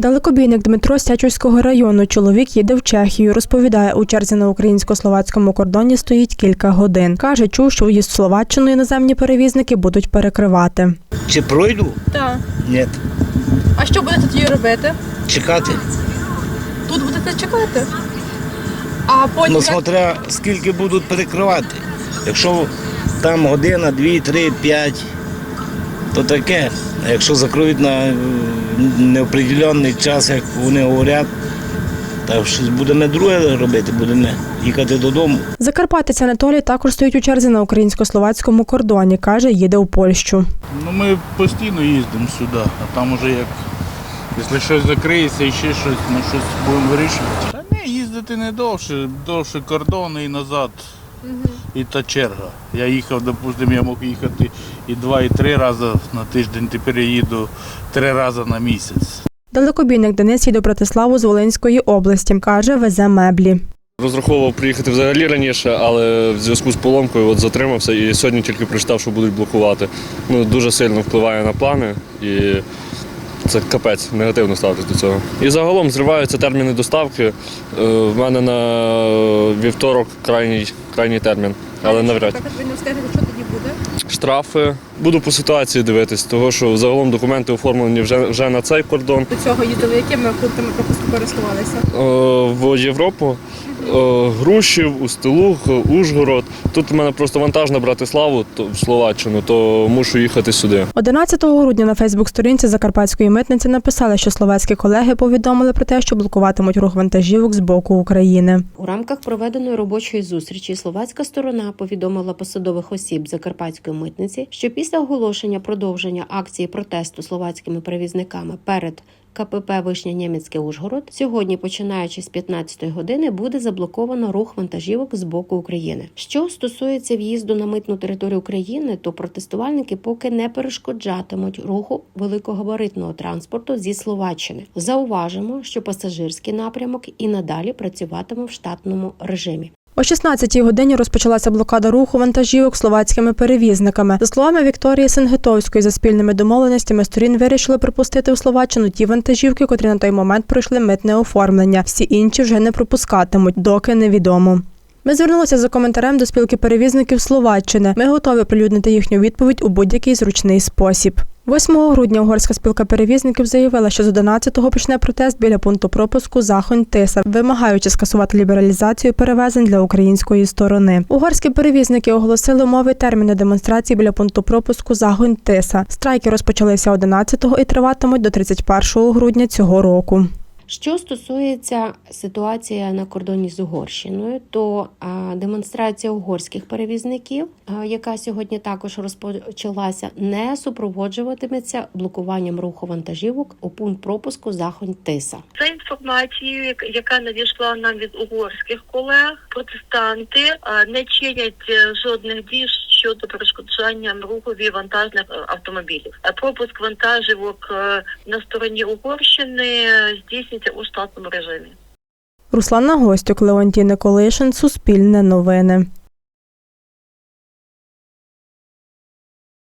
Далекобійник Дмитро з Тячівського району. Чоловік їде в Чехію. Розповідає, у черзі на українсько-словацькому кордоні стоїть кілька годин. Каже, чув, що в'їзд в Словаччину іноземні перевізники будуть перекривати. Чи пройду? Так. Ні. А що будете тоді робити? Чекати. Тут будете чекати. А потім. Ну, смотря скільки будуть перекривати. Якщо там година, дві, три, п'ять, то таке. Якщо закриють на е, неопределений час, як вони говорять, то щось будемо друге робити, будемо їхати додому. Закарпатець Анатолій також стоїть у черзі на українсько-словацькому кордоні. Каже, їде у Польщу. Ну, ми постійно їздимо сюди, а там уже як, якщо щось закриється і ще щось, ми щось будемо вирішувати. Та ні, їздити не довше, довше кордони і назад. І та черга. Я їхав, допустимо, я мог їхати і два, і три рази на тиждень, тепер я їду три рази на місяць. Далекобійник Денис їде в Братиславу з Волинської області. Каже, везе меблі. Розраховував приїхати взагалі раніше, але в зв'язку з поломкою от затримався і сьогодні тільки прочитав, що будуть блокувати. Ну, дуже сильно впливає на плани і це капець, негативно ставитись до цього. І загалом зриваються терміни доставки. Е, В мене на вівторок крайній, крайній термін, але навряд. Наприклад, ви не встигнете, що тоді буде? Штрафи. Буду по ситуації дивитись, того що загалом документи оформлені вже, вже на цей кордон. До цього їздили, якими пунктами пропуску користувалися? Е, в Європу. Е, Грушів, Устилух, Ужгород. Тут у мене просто вантаж на Братиславу, то в Словаччину, то мушу їхати сюди. 11 грудня на Фейсбук-сторінці Закарпатської митниці написали, що словацькі колеги повідомили про те, що блокуватимуть рух вантажівок з боку України. У рамках проведеної робочої зустрічі словацька сторона повідомила посадових осіб Закарпатської митниці, що після оголошення продовження акції протесту словацькими перевізниками перед КПП Вишня Німецьке Ужгород сьогодні, починаючи з 15 години, буде заблоковано рух вантажівок з боку України. Що стосується в'їзду на митну територію України, то протестувальники поки не перешкоджатимуть руху великогабаритного транспорту зі Словаччини. Зауважимо, що пасажирський напрямок і надалі працюватиме в штатному режимі. О 16-й годині розпочалася блокада руху вантажівок словацькими перевізниками. За словами Вікторії Сенгетовської, за спільними домовленостями сторін вирішили пропустити у Словаччину ті вантажівки, котрі на той момент пройшли митне оформлення. Всі інші вже не пропускатимуть, доки невідомо. Ми звернулися за коментарем до спілки перевізників Словаччини. Ми готові прилюднити їхню відповідь у будь-який зручний спосіб. 8 грудня угорська спілка перевізників заявила, що з 11-го почне протест біля пункту пропуску Захонь Тиса, вимагаючи скасувати лібералізацію перевезень для української сторони. Угорські перевізники оголосили умови терміни демонстрації біля пункту пропуску Загонь Тиса. Страйки розпочалися 11-го і триватимуть до 31 грудня цього року. Що стосується ситуації на кордоні з Угорщиною, то демонстрація угорських перевізників, яка сьогодні також розпочалася, не супроводжуватиметься блокуванням руху вантажівок у пункт пропуску Захонь Тиса. За інформацією, яка- надійшла нам від угорських колег, протестанти не чинять е, жодних дій щодо перешкоджання рухові вантажних е, автомобілів. Е, Пропуск вантажівок е, на стороні Угорщини здійснюється у штатному режимі. Руслана Гостюк, Леонтій Николишин, Суспільне новини.